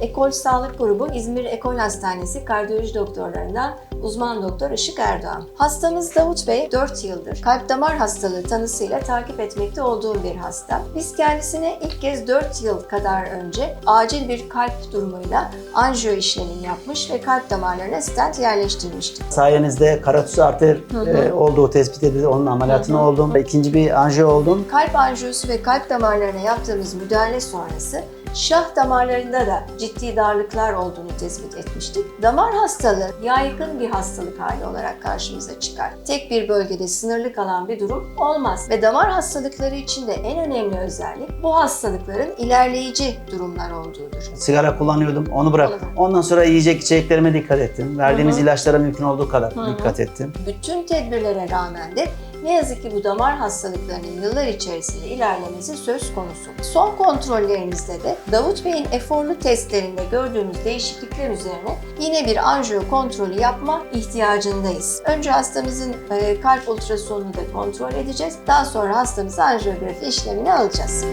Ekol Sağlık Grubu İzmir Ekol Hastanesi kardiyoloji doktorlarından uzman doktor Işık Erdoğan. Hastamız Davut Bey 4 yıldır kalp damar hastalığı tanısıyla takip etmekte olduğum bir hasta. Biz kendisine ilk kez 4 yıl kadar önce acil bir kalp durumuyla anjiyo işlemini yapmış ve kalp damarlarına stent yerleştirmiştik. Sayenizde karotis arter e, olduğu tespit edildi. Onun ameliyatını oldum. İkinci bir anjiyo oldum. Kalp anjiyosu ve kalp damarlarına yaptığımız müdahale sonrası şah damarlarında da ciddi darlıklar olduğunu tespit etmiştik. Damar hastalığı yaygın bir hastalık hali olarak karşımıza çıkar. Tek bir bölgede sınırlı kalan bir durum olmaz ve damar hastalıkları için de en önemli özellik bu hastalıkların ilerleyici durumlar olduğudur. Sigara kullanıyordum. Onu bırak. Anladım. Ondan sonra yiyecek içeceklerime dikkat ettim. Verdiğimiz Hı hı. ilaçlara mümkün olduğu kadar Hı hı. dikkat ettim. Bütün tedbirlere rağmen de ne yazık ki bu damar hastalıklarının yıllar içerisinde ilerlemesi söz konusu. Son kontrollerimizde de Davut Bey'in eforlu testlerinde gördüğümüz değişiklikler üzerine yine bir anjiyo kontrolü yapma ihtiyacındayız. Önce hastamızın e, kalp ultrasonunu da kontrol edeceğiz. Daha sonra hastamızı anjiyografi işlemini alacağız.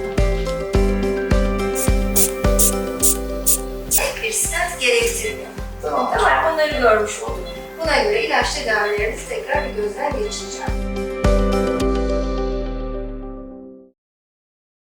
Bir stent gerektirmiyor. Tamam. Onları görmüş olduk. Buna göre ilaç tedavilerinizi tekrar bir gözden geçireceğim.